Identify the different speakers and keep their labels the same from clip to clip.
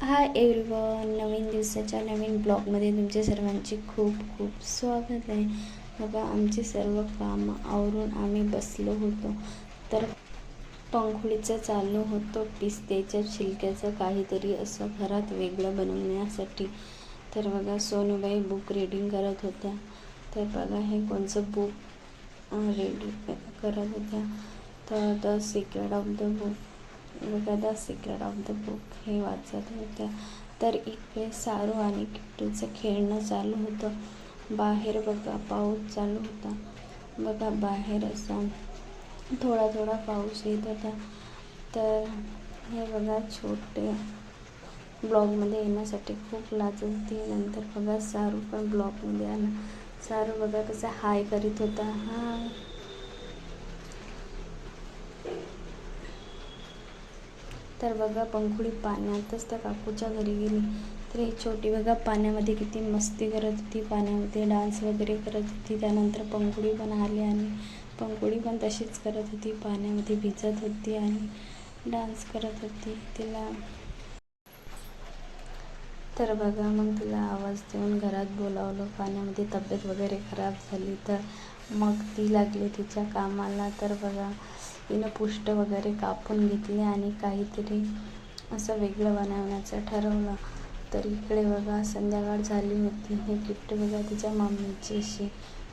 Speaker 1: Hi everyone नवीन दिवसाच्या नवीन ब्लॉगमध्ये तुमच्या सर्वांचे खूप खूप स्वागत आहे. बघा आमचे सर्व कामं आवरून आम्ही बसलो होतो. तर पंखुळीचं चालू होतो पिस्तेच्या छिलक्याचं काहीतरी असं घरात वेगळं बनवण्यासाठी. तर बघा सोनूबाई बुक रीडिंग करत होत्या. तर बघा हे कोणचं बुक रीडिंग करत होत्या. तर the secret of the book बघा the secret of the book हे वाचत होत्या. तर इकडे सारू आणि किट्टूचं खेळणं चालू होतं. बाहेर बघा पाऊस चालू होता. बघा बाहेर असा थोडा थोडा पाऊस येत होता. तर हे बघा छोटे ब्लॉगमध्ये येण्यासाठी खूप लाजत होती. नंतर बघा सारू पण ब्लॉगमध्ये आला. सारू बघा कसा हाय करीत होता. हाय. तर बघा पंखुडी पाण्यातच त्या काकूच्या घरी गेली. तर ही छोटी बघा पाण्यामध्ये किती मस्ती करत होती. पाण्यामध्ये डान्स वगैरे करत होती. त्यानंतर पंखुडी पण आली आणि पंखुडी पण तशीच करत होती. पाण्यामध्ये भिजत होती आणि डान्स करत होती तिला. तर बघा मग तिला आवाज देऊन घरात बोलावलं. पाण्यामध्ये तब्येत वगैरे खराब झाली तर मग ती लागली तिच्या कामाला. तर बघा तिनं पुष्ट वगैरे कापून घेतले आणि काहीतरी असं वेगळं बनवण्याचं ठरवलं. तर इकडे बघा संध्याकाळ झाली होती. हे गिफ्ट बघा तिच्या मम्मीची अशी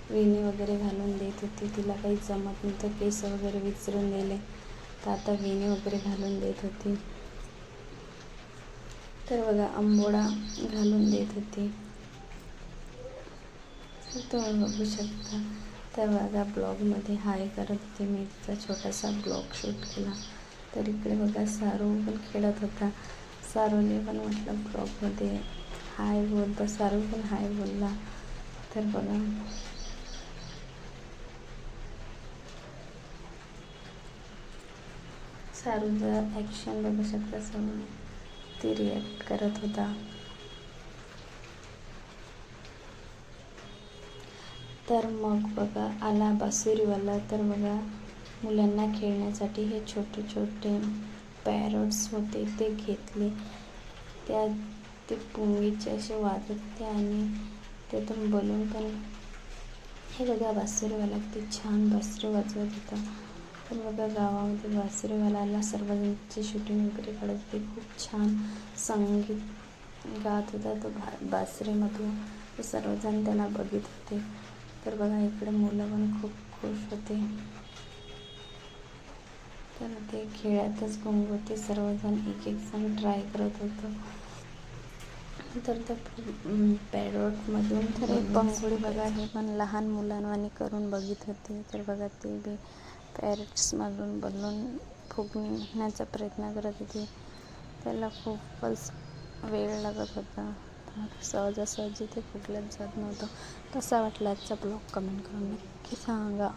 Speaker 1: वेणी वगैरे घालून देत होती. तिला काही जमत नव्हतं केस वगैरे विचरून गेले. तर आता वेणी वगैरे घालून देत होती. तर बघा आंबोडा घालून देत होती. तुम्ही बघू शकता. तर बघा ब्लॉगमध्ये हाय करत होते. मी तिचा छोटासा ब्लॉग शूट केला. तर इकडे बघा सारू पण खेळत होता. सारूने पण म्हटलं ब्लॉगमध्ये हाय बोलतो सारू पण हाय बोलला. तर बघा. सारूचं ॲक्शन बघू शकता. समोर ती रिॲक्ट करत होता. तर मग बघा आला बासुरीवाला. तर बघा मुलांना खेळण्यासाठी हे छोटे छोटे पॅरट्स होते ते घेतले. त्या ते पुंगीचे असे वाजत होते आणि त्यातून बोलून पण. हे बघा बासुरीवाला किती छान बासरी वाजवत होता. तर बघा गावामध्ये बासरीवाल्याला सर्वांची शूटिंग वगैरे काढत होते. खूप छान संगीत गात होता तो भा बासरीमधून. सर्वजण त्याला बघित होते. तर बघा इकडे मुलं पण खूप खुश होते. तर ते खेळातच गुंग होते. सर्वजण एक एक जण ट्राय करत होतं. तर त्या पॅरोटमधून तर पंगुळी बघा हे पण लहान मुलांवानी करून बघित होते. तर बघा ते बी पॅरेट्समधून बदलून फुगण्याचा प्रयत्न करत होते. त्याला खूपच वेळ लागत होता. सहजासहजी ते फुगल्याच जात नव्हतं. कसा वाटला आजचा ब्लॉग कमेंट करून नक्की सांगा.